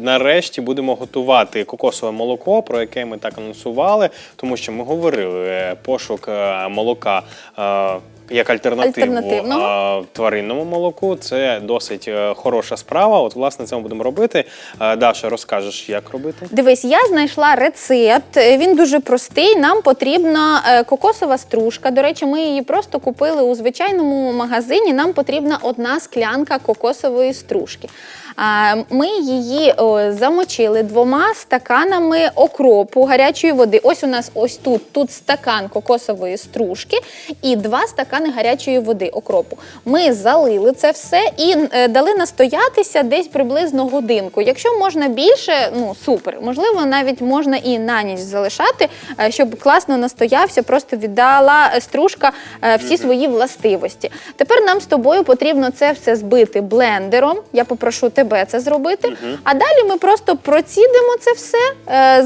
Нарешті будемо готувати кокосове молоко, про яке ми так анонсували, тому що ми говорили е, пошук е, молока. Як альтернативу Альтернативного. тваринному молоку, це досить е, хороша справа. От, власне, це ми будемо робити. Е, Даша, розкажеш, як робити? Дивись, я знайшла рецепт. е, Він дуже простий. Нам потрібна е, кокосова стружка. До речі, ми її просто купили у звичайному магазині. Нам потрібна одна склянка кокосової стружки. А, Ми її о, замочили двома стаканами окропу гарячої води. Ось у нас ось тут, тут стакан кокосової стружки і два стакани гарячої води окропу. Ми залили це все і е, дали настоятися десь приблизно годинку. Якщо можна більше, ну супер. Можливо, навіть можна і на ніч залишати, е, щоб класно настоявся, просто віддала стружка е, всі свої властивості. Тепер нам з тобою потрібно це все збити блендером. Я попрошу тебе це зробити. А далі ми просто процідимо це все,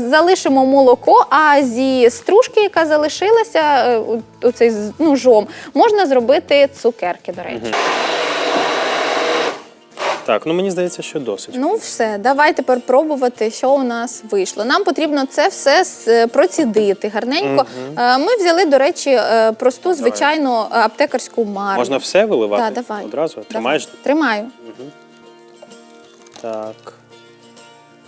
залишимо молоко, а зі стружки, яка залишилася, оцей ну, жом, можна зробити цукерки, до речі. Так, ну мені здається, що досить. Ну, все, давай тепер пробувати, що у нас вийшло. Нам потрібно це все процідити гарненько. Е, Ми взяли, до речі, е, просту звичайну е, аптекарську марку. Можна все виливати Так, давай. одразу? Давай. Тримаєш? Тримаю. Так.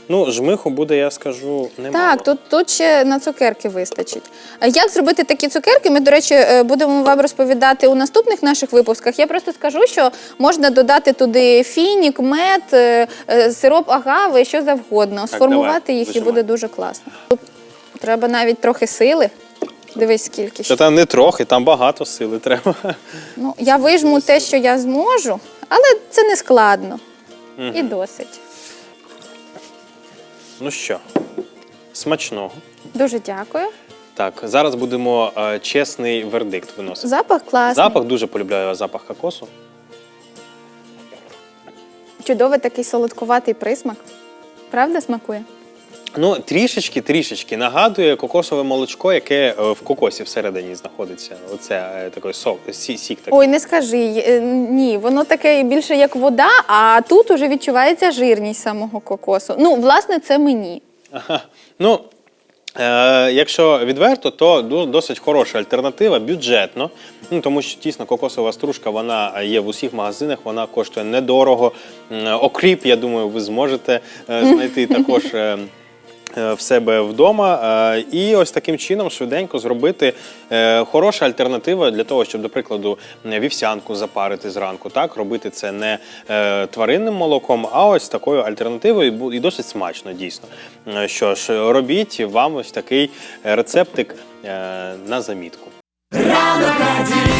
Ну, жмиху буде, я скажу, немало. Так, тут, тут ще на цукерки вистачить. Як зробити такі цукерки? Ми, до речі, е, будемо вам розповідати у наступних наших випусках. Я просто скажу, що можна додати туди фінік, мед, е, е, сироп агави, що завгодно. Сформувати давай, їх і буде дуже класно. Тут треба навіть трохи сили. Дивись, скільки Та ще. там не трохи, там багато сили треба. Ну, я вижму те, що я зможу, але це не складно. І досить. Ну що, смачного. Дуже дякую. Так, зараз будемо е, чесний вердикт виносити. Запах класний. Запах дуже полюбляю запах кокосу. Чудовий такий солодкуватий присмак. Правда смакує? Ну, трішечки, трішечки нагадує кокосове молочко, яке е, в кокосі всередині знаходиться. Оце е, такий сок, сі- сік такий. Ой, не скажи. е, Ні, воно таке більше як вода, а тут уже відчувається жирність самого кокосу. Ну, власне, це мені. Ага. Ну, е, якщо відверто, то ду- досить хороша альтернатива, бюджетно. Ну, тому що дійсно кокосова стружка вона є в усіх магазинах, вона коштує недорого. М, Окріп, я думаю, ви зможете е, знайти також. е, е, В себе вдома, Е, і ось таким чином швиденько зробити е, хороша альтернатива для того, щоб, до прикладу, вівсянку запарити зранку. Так робити це не е, тваринним молоком, а ось такою альтернативою, і досить смачно, дійсно. Е, Що ж, робіть вам ось такий рецептик е, на замітку. ранок.